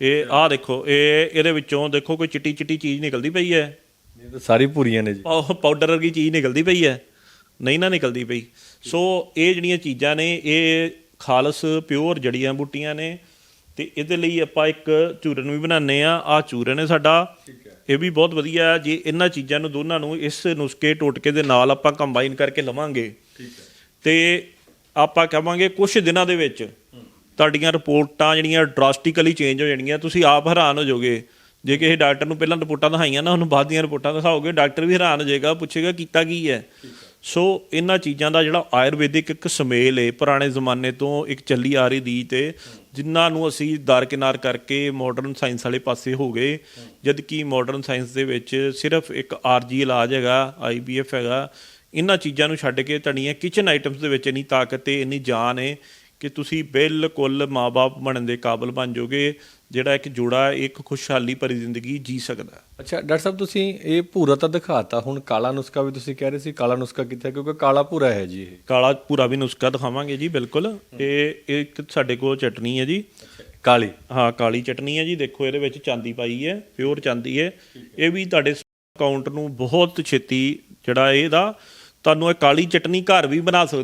ਇਹ ਆਹ ਦੇਖੋ ਇਹ ਇਹਦੇ ਵਿੱਚੋਂ ਦੇਖੋ ਕੋਈ ਚਿੱਟੀ ਚਿੱਟੀ ਚੀਜ਼ ਨਿਕਲਦੀ ਪਈ ਹੈ। ਇਹ ਤਾਂ ਸਾਰੀ ਭੂਰੀਆਂ ਨੇ ਜੀ। ਉਹ ਪਾਊਡਰ ਵਰਗੀ ਚੀਜ਼ ਨਿਕਲਦੀ ਪਈ ਹੈ। ਨਹੀਂ ਨਾ ਨਿਕਲਦੀ ਪਈ। ਸੋ ਇਹ ਜਿਹੜੀਆਂ ਚੀਜ਼ਾਂ ਨੇ ਇਹ ਖਾਲਸ ਪਿਓਰ ਜੜੀਆਂ ਬੂਟੀਆਂ ਨੇ। ਤੇ ਇਹਦੇ ਲਈ ਆਪਾਂ ਇੱਕ ਚੂਰਨ ਵੀ ਬਣਾਉਂਦੇ ਆ ਆ ਚੂਰਨ ਹੈ ਸਾਡਾ। ਇਹ ਵੀ ਬਹੁਤ ਵਧੀਆ ਜੇ ਇਹਨਾਂ ਚੀਜ਼ਾਂ ਨੂੰ ਦੋਨਾਂ ਨੂੰ ਇਸ ਨੁਸਖੇ ਟੋਟਕੇ ਦੇ ਨਾਲ ਆਪਾਂ ਕੰਬਾਈਨ ਕਰਕੇ ਲਵਾਂਗੇ ਤੇ ਆਪਾਂ ਕਹਾਂਗੇ ਕੁਝ ਦਿਨਾਂ ਦੇ ਵਿੱਚ ਤੁਹਾਡੀਆਂ ਰਿਪੋਰਟਾਂ ਜਿਹੜੀਆਂ ਡਰਾਸਟਿਕਲੀ ਚੇਂਜ ਹੋ ਜਾਣਗੀਆਂ, ਤੁਸੀਂ ਆਪ ਹੈਰਾਨ ਹੋ ਜਾਓਗੇ। ਜੇ ਕਿਸੇ ਡਾਕਟਰ ਨੂੰ ਪਹਿਲਾਂ ਰਿਪੋਰਟਾਂ ਦਿਖਾਈਆਂ ਨਾ, ਉਹਨੂੰ ਬਾਅਦ ਦੀਆਂ ਰਿਪੋਰਟਾਂ ਦਿਖਾਓਗੇ, ਡਾਕਟਰ ਵੀ ਹੈਰਾਨ ਹੋ ਜਾਏਗਾ, ਪੁੱਛੇਗਾ ਕੀਤਾ ਕੀ ਹੈ। ਸੋ ਇਹਨਾਂ ਚੀਜ਼ਾਂ ਦਾ ਜਿਹੜਾ ਆਯੁਰਵੈਦਿਕ ਇੱਕ ਸਮੇਲ ਹੈ ਪੁਰਾਣੇ ਜ਼ਮਾਨੇ ਤੋਂ ਇੱਕ ਚੱਲੀ ਆ ਰਹੀ ਦੀ ਤੇ ਜਿਨ੍ਹਾਂ ਨੂੰ ਅਸੀਂ ਦਰਕਿਨਾਰ ਕਰਕੇ ਮਾਡਰਨ ਸਾਇੰਸ ਵਾਲੇ ਪਾਸੇ ਹੋ ਗਏ। ਜਦ ਕਿ ਮਾਡਰਨ ਸਾਇੰਸ ਦੇ ਵਿੱਚ ਸਿਰਫ ਇੱਕ ਆਰਜੀ ਇਲਾਜ ਹੈਗਾ ਆਈਬੀਐਫ ਹੈਗਾ, ਇਹਨਾਂ ਚੀਜ਼ਾਂ ਨੂੰ ਛੱਡ ਕੇ ਤੁਹਾਡੀਆਂ ਕਿਚਨ ਆਈਟਮਸ ਦੇ ਵਿੱਚ ਇੰਨੀ ਤਾਕਤ ਤੇ ਇੰਨੀ ਜਾਨ ਹੈ ਕਿ ਤੁਸੀਂ ਬਿਲਕੁਲ ਮਾਪੇ ਬਣਨ ਦੇ ਕਾਬਿਲ ਬਣ ਜਾਓਗੇ ਜਿਹੜਾ ਇੱਕ ਜੋੜਾ ਇੱਕ ਖੁਸ਼ਹਾਲੀ ਭਰੀ ਜ਼ਿੰਦਗੀ ਜੀ ਸਕਦਾ ਅੱਛਾ ਡਾਕਟਰ ਸਾਹਿਬ ਤੁਸੀਂ ਇਹ ਭੂਰਾ ਤਾਂ ਦਿਖਾਤਾ ਹੁਣ ਕਾਲਾ ਨੁਸਖਾ ਵੀ ਤੁਸੀਂ ਕਹਿ ਰਹੇ ਸੀ ਕਾਲਾ ਨੁਸਖਾ ਕਿੱਥੇ ਕਿਉਂਕਿ ਕਾਲਾ ਭੂਰਾ ਹੈ ਜੀ ਇਹ। ਕਾਲਾ ਪੂਰਾ ਵੀ ਨੁਸਖਾ ਦਿਖਾਵਾਂਗੇ ਜੀ ਬਿਲਕੁਲ। ਇਹ ਇੱਕ ਸਾਡੇ ਕੋਲ ਚਟਨੀ ਹੈ ਜੀ। ਕਾਲੀ। ਹਾਂ ਕਾਲੀ ਚਟਨੀ ਹੈ ਜੀ ਦੇਖੋ ਇਹਦੇ ਵਿੱਚ ਚਾਂਦੀ ਪਾਈ ਹੈ ਪਿਓਰ ਚਾਂਦੀ ਹੈ। ਇਹ ਵੀ ਤੁਹਾਡੇ ਅਕਾਊਂਟ ਨੂੰ ਬਹੁਤ ਛੇਤੀ ਜਿਹੜਾ ਇਹਦਾ ਤੁਹਾਨੂੰ ਇਹ ਕਾਲੀ ਚਟਨੀ ਘਰ ਵੀ ਬਣਾ ਸਕਦੇ